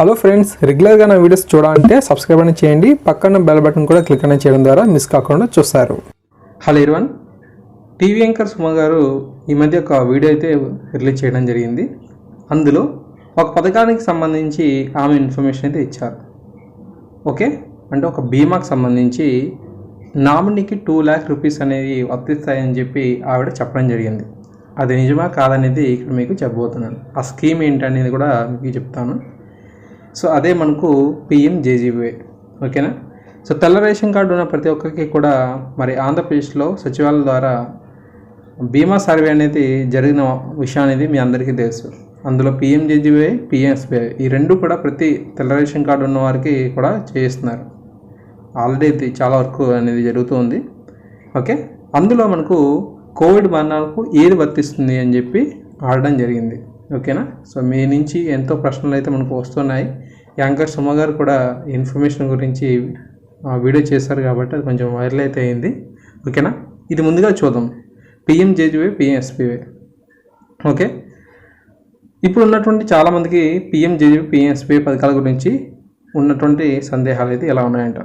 Hello friends రెగ్యులర్గా నా videos చూడాలంటే సబ్స్క్రైబ్ అని చేయండి. పక్కన బెల్ బటన్ కూడా క్లిక్ అని చేయడం ద్వారా మిస్ కాకుండా చూస్తారు. హలో ఇర్వన్ టీవీ యాంకర్ సుమ గారు ఈ మధ్య ఒక వీడియో అయితే రిలీజ్ చేయడం జరిగింది. అందులో ఒక పథకానికి సంబంధించి ఆమె ఇన్ఫర్మేషన్ అయితే ఇచ్చారు. ఓకే అంటే ఒక బీమాకి సంబంధించి నామినీకి టూ ల్యాక్ రూపీస్ అనేది వర్తిస్తాయని చెప్పి ఆవిడ చెప్పడం జరిగింది. అది నిజమా కాదనేది ఇక్కడ మీకు చెప్పబోతున్నాను. ఆ స్కీమ్ ఏంటనేది కూడా మీకు చెప్తాను. సో అదే మనకు పిఎం ఓకేనా? సో తెల్ల రేషన్ కార్డు ఉన్న ప్రతి ఒక్కరికి కూడా మరి ఆంధ్రప్రదేశ్లో సచివాలయం ద్వారా బీమా సర్వే అనేది జరిగిన విషయం అనేది మీ అందరికీ తెలుసు. అందులో పిఎంజేజీవై పిఎంఎస్బీఐ ఈ రెండు కూడా ప్రతి తెల్ల రేషన్ కార్డు ఉన్న వారికి కూడా చేయిస్తున్నారు. ఆల్రెడీ ఇది చాలా వరకు అనేది జరుగుతుంది. ఓకే? అందులో మనకు కోవిడ్ మరణాలకు ఏది వర్తిస్తుంది అని చెప్పి ఆడడం జరిగింది. ఓకేనా? సో మీ నుంచి ఎంతో ప్రశ్నలు అయితే మనకు వస్తున్నాయి. యాంకర్ సుమ గారు కూడా ఇన్ఫర్మేషన్ గురించి వీడియో చేశారు కాబట్టి అది కొంచెం వైరల్ అయితే అయింది. ఓకేనా? ఇది ముందుగా చూద్దాం. PMJJBY PMSBY okay? ఇప్పుడు ఉన్నటువంటి చాలామందికి పిఎంజేజీవై పిఎంఎస్పీవై పథకాల గురించి ఉన్నటువంటి సందేహాలు అయితే ఎలా ఉన్నాయంట.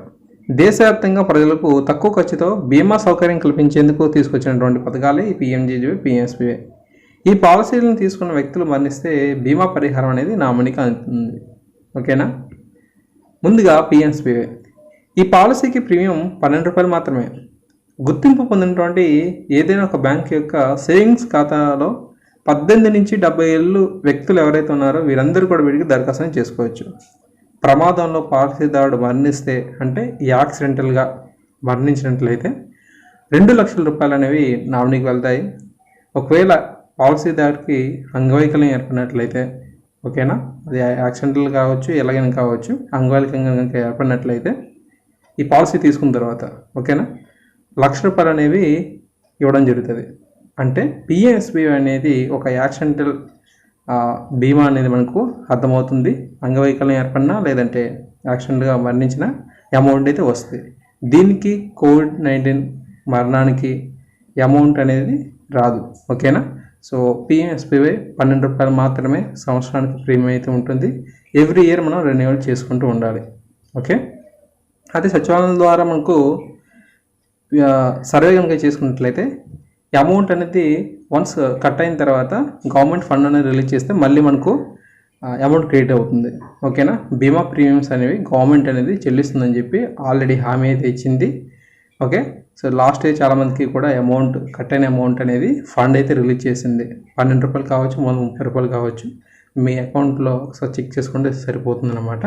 దేశవ్యాప్తంగా ప్రజలకు తక్కువ ఖర్చుతో బీమా సౌకర్యం కల్పించేందుకు తీసుకొచ్చినటువంటి పథకాలే ఈ పిఎంజేజీవై పిఎంఎస్పీవై ఈ పాలసీలను తీసుకున్న వ్యక్తులు మరణిస్తే బీమా పరిహారం అనేది నామినీకి అందుతుంది ఓకేనా? ముందుగా పిఎంఎస్పీవై ఈ పాలసీకి ప్రీమియం పన్నెండు రూపాయలు మాత్రమే. గుర్తింపు పొందినటువంటి ఏదైనా ఒక బ్యాంక్ యొక్క సేవింగ్స్ ఖాతాలో పద్దెనిమిది నుంచి డెబ్బై ఏళ్ళు వ్యక్తులు ఎవరైతే ఉన్నారో వీరందరూ కూడా వీటికి దరఖాస్తు చేసుకోవచ్చు. ప్రమాదంలో పాలసీదారుడు మరణిస్తే అంటే ఈ యాక్సిడెంటల్గా మరణించినట్లయితే రెండు లక్షల రూపాయలు అనేవి నామినీకి వెళ్తాయి. ఒకవేళ పాలసీదారుకి అంగవైకల్యం ఏర్పడినట్లయితే ఓకేనా? అది యాక్సిడెంటల్ కావచ్చు ఎలాగైనా కావచ్చు అంగవైకల్యం కనుక ఏర్పడినట్లయితే ఈ పాలసీ తీసుకున్న తర్వాత ఓకేనా? లక్ష రూపాయలు అనేవి ఇవ్వడం జరుగుతుంది. అంటే పిఎస్బి అనేది ఒక యాక్సిడెంటల్ బీమా అనేది మనకు అర్థమవుతుంది. అంగవైకల్యం ఏర్పడినా లేదంటే యాక్సిడెంట్గా మరణించిన అమౌంట్ అయితే వస్తుంది. దీనికి కోవిడ్ నైన్టీన్ మరణానికి అమౌంట్ అనేది రాదు. ఓకేనా? సో పిఎంఎస్పివై పన్నెండు రూపాయలు మాత్రమే సంవత్సరానికి ప్రీమియం అయితే ఉంటుంది. ఎవ్రీ ఇయర్ మనం రెన్యువల్ చేసుకుంటూ ఉండాలి. ఓకే? అదే సచివాలయం ద్వారా మనకు సర్వే కనుక చేసుకున్నట్లయితే అమౌంట్ అనేది వన్స్ కట్ అయిన తర్వాత గవర్నమెంట్ ఫండ్ అనేది రిలీజ్ చేస్తే మళ్ళీ మనకు అమౌంట్ క్రియేట్ అవుతుంది. ఓకేనా? బీమా ప్రీమియమ్స్ అనేవి గవర్నమెంట్ అనేది చెల్లిస్తుందని చెప్పి ఆల్రెడీ హామీ అయితే ఇచ్చింది. ఓకే? సో లాస్ట్ డే చాలామందికి కూడా అమౌంట్ కట్ అయిన అమౌంట్ అనేది ఫండ్ అయితే రిలీజ్ చేసింది. పన్నెండు రూపాయలు కావచ్చు మూడు ముప్పై రూపాయలు కావచ్చు. మీ అకౌంట్లో ఒకసారి చెక్ చేసుకుంటే సరిపోతుందన్నమాట.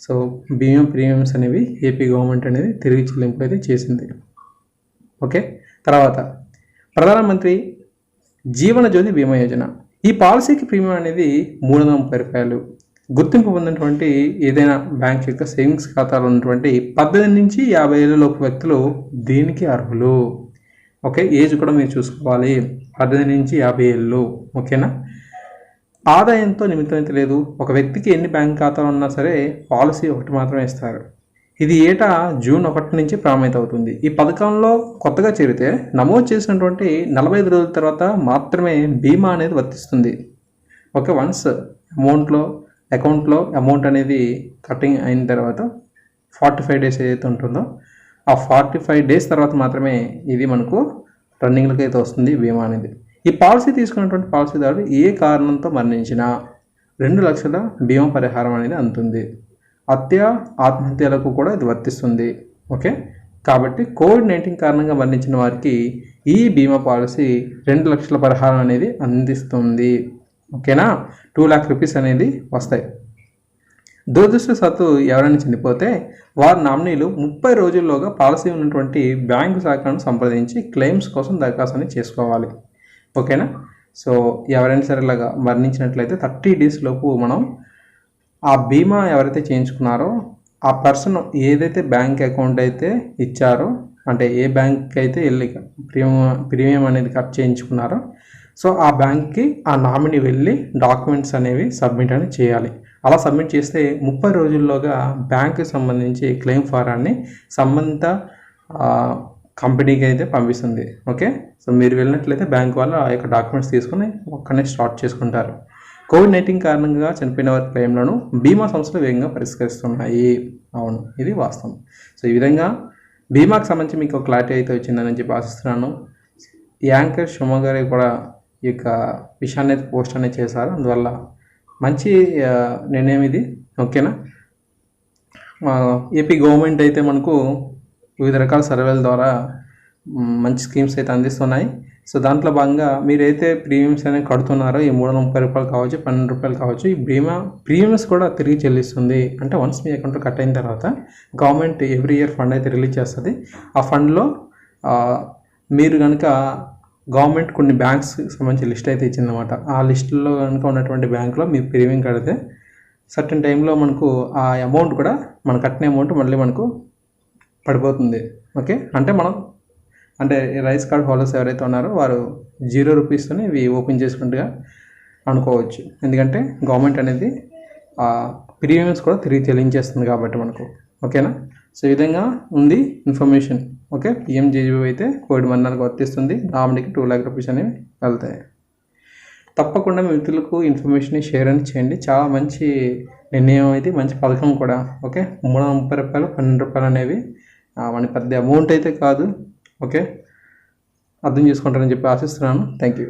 సో బీమా ప్రీమియమ్స్ అనేవి ఏపీ గవర్నమెంట్ అనేది తిరిగి చెల్లింపు అయితే చేసింది. ఓకే? తర్వాత ప్రధానమంత్రి జీవన జ్యోతి బీమా యోజన. ఈ పాలసీకి ప్రీమియం అనేది మూడు వందల ముప్పై రూపాయలు. గుర్తింపు పొందినటువంటి ఏదైనా బ్యాంక్ యొక్క సేవింగ్స్ ఖాతాలో ఉన్నటువంటి పద్దెనిమిది నుంచి యాభై ఏళ్ళలోపు వ్యక్తులు దీనికి అర్హులు. ఓకే ఏజ్ కూడా మీరు చూసుకోవాలి. పద్దెనిమిది నుంచి యాభై ఏళ్ళు ఓకేనా? ఆదాయంతో నిమిత్తం అయితే లేదు. ఒక వ్యక్తికి ఎన్ని బ్యాంక్ ఖాతాలు ఉన్నా సరే పాలసీ ఒకటి మాత్రమే ఇస్తారు. ఇది ఏటా జూన్ ఒకటి నుంచి ప్రారంభమైతే అవుతుంది. ఈ పథకంలో కొత్తగా చేరితే నమోదు చేసినటువంటి నలభై ఐదు రోజుల తర్వాత మాత్రమే బీమా అనేది వర్తిస్తుంది. ఓకే వన్స్ అమౌంట్లో అకౌంట్లో అమౌంట్ అనేది కటింగ్ అయిన తర్వాత ఫార్టీ ఫైవ్ డేస్ ఏదైతే ఉంటుందో ఆ ఫార్టీ ఫైవ్ డేస్ తర్వాత మాత్రమే ఇది మనకు రన్నింగ్లకి అయితే వస్తుంది బీమా అనేది. ఈ పాలసీ తీసుకున్నటువంటి పాలసీదారుడు ఏ కారణంతో మరణించినా రెండు లక్షల బీమా పరిహారం అనేది అందుతుంది. హత్య ఆత్మహత్యలకు కూడా ఇది వర్తిస్తుంది. ఓకే? కాబట్టి కోవిడ్ నైన్టీన్ కారణంగా మరణించిన వారికి ఈ బీమా పాలసీ రెండు లక్షల పరిహారం అనేది అందిస్తుంది. ఓకేనా? టూ ల్యాక్ రూపీస్ అనేది వస్తాయి. దురదృష్టవశాత్తు ఎవరైనా చనిపోతే వారి నామినీలు ముప్పై రోజుల్లోగా పాలసీ ఉన్నటువంటి బ్యాంకు శాఖను సంప్రదించి క్లెయిమ్స్ కోసం దరఖాస్తుని చేసుకోవాలి. ఓకేనా? సో ఎవరైనా సరే ఇలాగా మరణించినట్లయితే థర్టీ డేస్ లోపు మనం ఆ బీమా ఎవరైతే చేయించుకున్నారో ఆ పర్సన్ ఏదైతే బ్యాంక్ అకౌంట్ అయితే ఇచ్చారో అంటే ఏ బ్యాంక్ అయితే వెళ్ళి ప్రీమియం ప్రీమియం అనేది కట్ చేయించుకున్నారో సో ఆ బ్యాంక్కి ఆ నామినీ వెళ్ళి డాక్యుమెంట్స్ అనేవి సబ్మిట్ అని చేయాలి. అలా సబ్మిట్ చేస్తే ముప్పై రోజుల్లోగా బ్యాంక్కి సంబంధించి క్లెయిమ్ ఫారాన్ని సంబంధిత కంపెనీకి అయితే పంపిస్తుంది. ఓకే? సో మీరు వెళ్ళినట్లయితే బ్యాంక్ వాళ్ళు ఆ యొక్క డాక్యుమెంట్స్ తీసుకొని ఒక్కనే స్టార్ట్ చేసుకుంటారు. కోవిడ్ నైన్టీన్ కారణంగా చనిపోయిన వారి క్లెయిమ్లను బీమా సంస్థలు వేగంగా పరిష్కరిస్తున్నాయి. అవును ఇది వాస్తవం. సో ఈ విధంగా బీమాకు సంబంధించి మీకు క్లారిటీ అయితే వచ్చిందని చెప్పి ఆశిస్తున్నాను. ఈ యాంకర్ సుమ గారి కూడా ఈ యొక్క విషయాన్ని అయితే పోస్ట్ అనేది చేశారు. అందువల్ల మంచి నిర్ణయం ఇది. ఓకేనా? ఏపీ గవర్నమెంట్ అయితే మనకు వివిధ రకాల సర్వేల ద్వారా మంచి స్కీమ్స్ అయితే అందిస్తున్నాయి. సో దాంట్లో భాగంగా మీరైతే ప్రీమియమ్స్ అనేవి కడుతున్నారో ఈ మూడు వందల ముప్పై రూపాయలు కావచ్చు పన్నెండు రూపాయలు కావచ్చు ఈ బీమా ప్రీమియమ్స్ కూడా తిరిగి చెల్లిస్తుంది. అంటే వన్స్ మీ అకౌంట్లో కట్ అయిన తర్వాత గవర్నమెంట్ ఎవ్రీ ఇయర్ ఫండ్ అయితే రిలీజ్ చేస్తుంది. ఆ ఫండ్లో మీరు కనుక గవర్నమెంట్ కొన్ని బ్యాంక్స్ సంబంధించి లిస్ట్ అయితే ఇచ్చిందన్నమాట. ఆ లిస్టులో కనుక ఉన్నటువంటి బ్యాంకులో మీరు ప్రీమియం కడితే సర్టన్ టైంలో మనకు ఆ అమౌంట్ కూడా మనం కట్టిన అమౌంట్ మళ్ళీ మనకు పడిపోతుంది. ఓకే? అంటే మనం అంటే రైస్ కార్డ్ హోల్డర్స్ ఎవరైతే ఉన్నారో వారు జీరో రూపీస్తోనే ఇవి ఓపెన్ చేసుకుంటుగా అనుకోవచ్చు. ఎందుకంటే గవర్నమెంట్ అనేది ఆ ప్రీమియమ్స్ కూడా తిరిగి చెల్లించేస్తుంది కాబట్టి మనకు. ఓకేనా? సో ఈ విధంగా ఉంది ఇన్ఫర్మేషన్. ఓకే? పిఎంజేజీవై అయితే కోవిడ్ మరణాలకు వర్తిస్తుంది. నామినీకి టూ ల్యాక్ రూపీస్ అనేవి వెళ్తాయి. తప్పకుండా మీ మిత్రులకు ఇన్ఫర్మేషన్ షేర్ అని చేయండి. చాలా మంచి నిర్ణయం అయితే మంచి పథకం కూడా. ఓకే? మూడు వందల ముప్పై రూపాయలు పన్నెండు రూపాయలు అనేవి మన పెద్ద అమౌంట్ అయితే కాదు. ఓకే? అర్థం చేసుకుంటారని చెప్పి ఆశిస్తున్నాను. Thank you